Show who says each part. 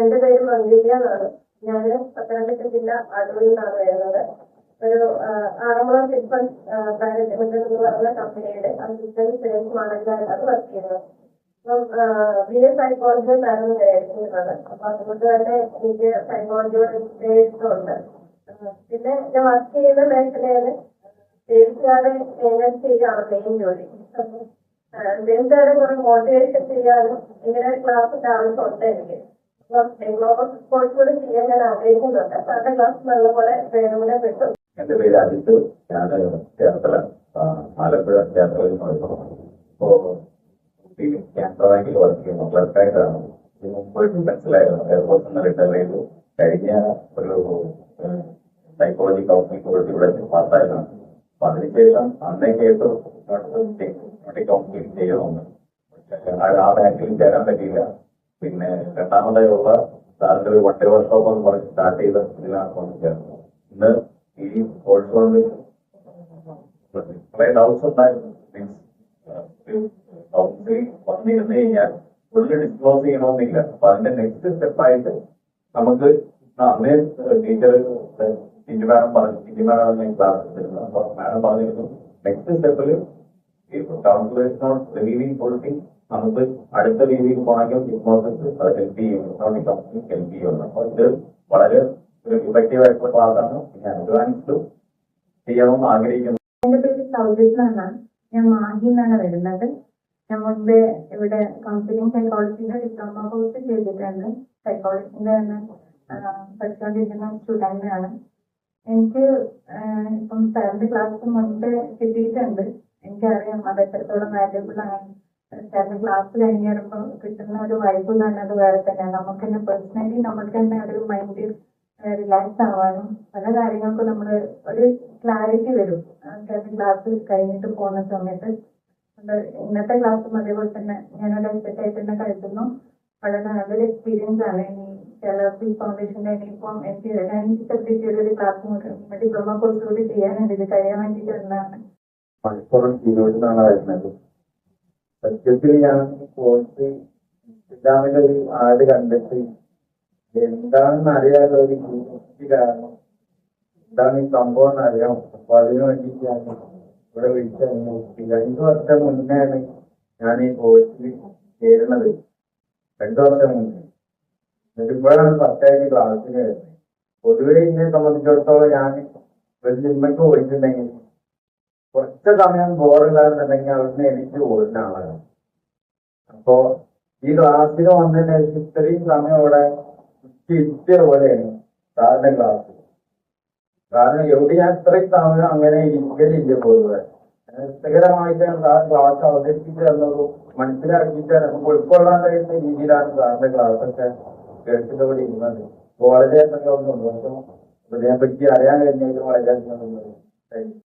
Speaker 1: എന്റെ പേര് മംഗീലിയ എന്നാണ്. ഞാൻ പത്തനംതിട്ട ജില്ല അടൂരിൽ നിന്നാണ് വരുന്നത്. ഒരു ആറന്മുള ഫിറ്റ്മൻസ് പ്രൈവറ്റ് ലിമിറ്റഡ് എന്ന് പറയുന്ന കമ്പനിയുടെ അസിസ്റ്റന്റ് സെയിൽസ് മാനേജറായിട്ടാണ് വർക്ക് ചെയ്യുന്നത്. അപ്പം ബി എ സൈക്കോളജിയിലായിരുന്നു ഞാൻ എടുത്തിരുന്നത് അപ്പൊ അതുകൊണ്ട് തന്നെ എനിക്ക് സൈക്കോളജിയോട് ഇഷ്ടമുണ്ട്. പിന്നെ ഞാൻ വർക്ക് ചെയ്യുന്ന മേഖലയിൽ സെയിൽസുകാരെ എങ്ങനെ ചെയ്യാണ് മെയിൻ ജോലി. സെയിൽസുകാരെ കുറെ മോട്ടിവേഷൻ ചെയ്യാനും ഇങ്ങനെ ക്ലാസ് ക്ലാസ്സിന്റെ ഉണ്ട് എനിക്ക്. കൂടി
Speaker 2: എന്റെ പേര് അജിത്ത്. ഞാൻ ചേർത്തല. ആലപ്പുഴ ചേർത്തലയിൽ നിന്ന് കാനറ ബാങ്കിൽ വർക്ക് ചെയ്യുന്നു. ക്ലർക്കായിട്ടാണ് ഇതിന് മുമ്പ് മനസ്സിലായിരുന്നു. എയർപോർട്ടിൽ നിന്ന് റിട്ടയർ ചെയ്തു. കഴിഞ്ഞ ഒരു സൈക്കോളജി കൗൺസിലിംഗ് കോഴ്സ് ഇവിടെ പാസ്സായതാണ്. അപ്പൊ അതിനുശേഷം അന്നേ കേട്ടു. കൗൺസിലിംഗ് ചെയ്യണമെന്ന് ആ ബാങ്കിൽ ചേരാൻ പറ്റിയില്ല. പിന്നെ രണ്ടാമതായുള്ള സാറിന്റെ ഒരു വട്ടേ വർക്ക്ഷോപ്പ് എന്ന് പറഞ്ഞ് സ്റ്റാർട്ട് ചെയ്ത ഇതിലാണ് വന്ന് ഇന്ന് ഈ കോഴ്സ് കൊണ്ട് കുറെ ഡൗട്ട്സ് ഉണ്ടായിരുന്നു. വന്നിരുന്നു കഴിഞ്ഞാൽ ഫുള്ള് ഡിസ്ക്ലോസ് ചെയ്യണമെന്നില്ല. അപ്പൊ അതിന്റെ നെക്സ്റ്റ് സ്റ്റെപ്പായിട്ട് നമുക്ക് അന്നേ ടീച്ചർ ടിഞ്ചു മാഡം പറഞ്ഞു ടിഞ്ചു മാഡം ക്ലാസ് അപ്പൊ മാഡം പറഞ്ഞിരുന്നു നെക്സ്റ്റ് സ്റ്റെപ്പിൽ കൗൺസിലേഴ്സിനോട് റിലീവിംഗ് കൊടുത്തി നമുക്ക് അടുത്ത രീതിയിൽ പോകണമെങ്കിൽ അത് ഹെൽപ്പ് ചെയ്യും ഹിപ്നോട്ടിക് കൗൺസിലിംഗ് ഹെൽപ്പ് ചെയ്യുന്നു അപ്പൊ ഇത് വളരെ ഒരു ഇഫക്റ്റീവ് ആയിട്ടുള്ള ക്ലാസ്സാണ് ഞാൻ അഡ്വാൻസ്ഡ് ചെയ്യണമെന്ന് ആഗ്രഹിക്കുന്നു.
Speaker 3: എന്റെ പേര് സൗജിത്ത് എന്നാണ്. ഞാൻ മാഹി എന്നാണ് വരുന്നത്. ഞാൻ മുൻപേ ഇവിടെ കൗൺസിലിംഗ് സൈക്കോളജിയുടെ ഡിപ്ലോമ കോഴ്സ് ചെയ്തിട്ടുണ്ട്. സൈക്കോളജിന്റെ തന്നെ പഠിച്ചുകൊണ്ടിരിക്കുന്ന സ്റ്റുഡന്റ് ആണ്. എനിക്ക് ഇപ്പം സാറിന്റെ ക്ലാസ് മുൻപേ കിട്ടിയിട്ടുണ്ട്. എനിക്കറിയാം. അത് എത്രത്തോളം വാല്യബിൾ ആണ്. സാറിന്റെ ക്ലാസ് കഴിഞ്ഞ് വരുമ്പോൾ കിട്ടുന്ന ഒരു വൈബ് എന്ന് അത് വേറെ തന്നെയാണ്. നമുക്ക് തന്നെ പേഴ്സണലി നമുക്ക് തന്നെ ഒരു മൈൻഡ് റിലാക്സ് ആവാനും പല കാര്യങ്ങൾക്കും നമ്മൾ ഒരു ക്ലാരിറ്റി വരും. ക്ലാസ് കഴിഞ്ഞിട്ട് പോകുന്ന സമയത്ത് ഇന്നത്തെ ക്ലാസ്സും അതേപോലെ തന്നെ ഞാനൊരു അസറ്റ് ആയിട്ട് തന്നെ കരുതുന്നു. വളരെ നല്ലൊരു എക്സ്പീരിയൻസ് ആണ്. ഈ കേരളത്തിൽ ഫൗണ്ടേഷന്റെ ഇനിയിപ്പം എനിക്ക് എനിക്ക് സെപ്പറേറ്റ് ഒരു ക്ലാസ് ഡിപ്ലോമ കോഴ്സ് കൂടി ചെയ്യാനുണ്ട്. ഇത് കഴിയാൻ വേണ്ടിയിട്ട് വരുന്നതാണ്
Speaker 4: മലപ്പുറം തിരൂരിന്നാണ് വരുന്നത് സത്യത്തിൽ ഞാൻ കോഴ്സ് ഇസ്ലാമിന്റെ ഒരു ആട് കണ്ടിട്ട് എന്താണെന്ന് അറിയാനുള്ള ഒരു ക്യൂരിയോസിറ്റി കാരണം എന്താണ് ഈ സംഭവം എന്ന് അറിയാം. അപ്പൊ അതിനു വേണ്ടിയിട്ടാണ് ഇവിടെ വിളിച്ചു രണ്ടു വർഷം മുന്നെയാണ് ഞാൻ ഈ കോഴ്സിൽ ചേരുന്നത്. രണ്ടു വർഷം മുന്നേ. എന്നിട്ട് ഇപ്പോഴാണ് പത്തായിട്ട് ക്ലാസ്സിന് വരുന്നത്. പൊതുവെ എന്നെ സംബന്ധിച്ചിടത്തോളം ഞാൻ ഒരു സിനിമയ്ക്ക് പോയിട്ടുണ്ടെങ്കിൽ കുറച്ച് സമയം ബോറില്ലാന്നുണ്ടെങ്കിൽ അവിടുന്ന് എനിക്ക് ഓടുന്ന ആളാണ് അപ്പോ ഈ ക്ലാസ്സിന് വന്നതിന് ശേഷം ഇത്രയും സമയം ഇവിടെ ഇരിച്ച പോലെയാണ് സാറിന്റെ ക്ലാസ് കാരണം എവിടെ ഞാൻ ഇത്രയും സമയം അങ്ങനെ ഇരിക്കലില്ല പൊതുവെ രസകരമായിട്ടാണ് സാർ ക്ലാസ് അവതരിപ്പിച്ചു തന്നത് മനസ്സിലാക്കിയിട്ട് നമുക്ക് ഉൾക്കൊള്ളാൻ കഴിയുന്ന രീതിയിലാണ് സാറിന്റെ ക്ലാസ് ഒക്കെ കേട്ടിട്ട് ഇവിടെ ഇരുന്നത്. വളരെ സന്തോഷം ഇതിനെ പറ്റി അറിയാൻ കഴിഞ്ഞതിൽ വളരെയധികം you.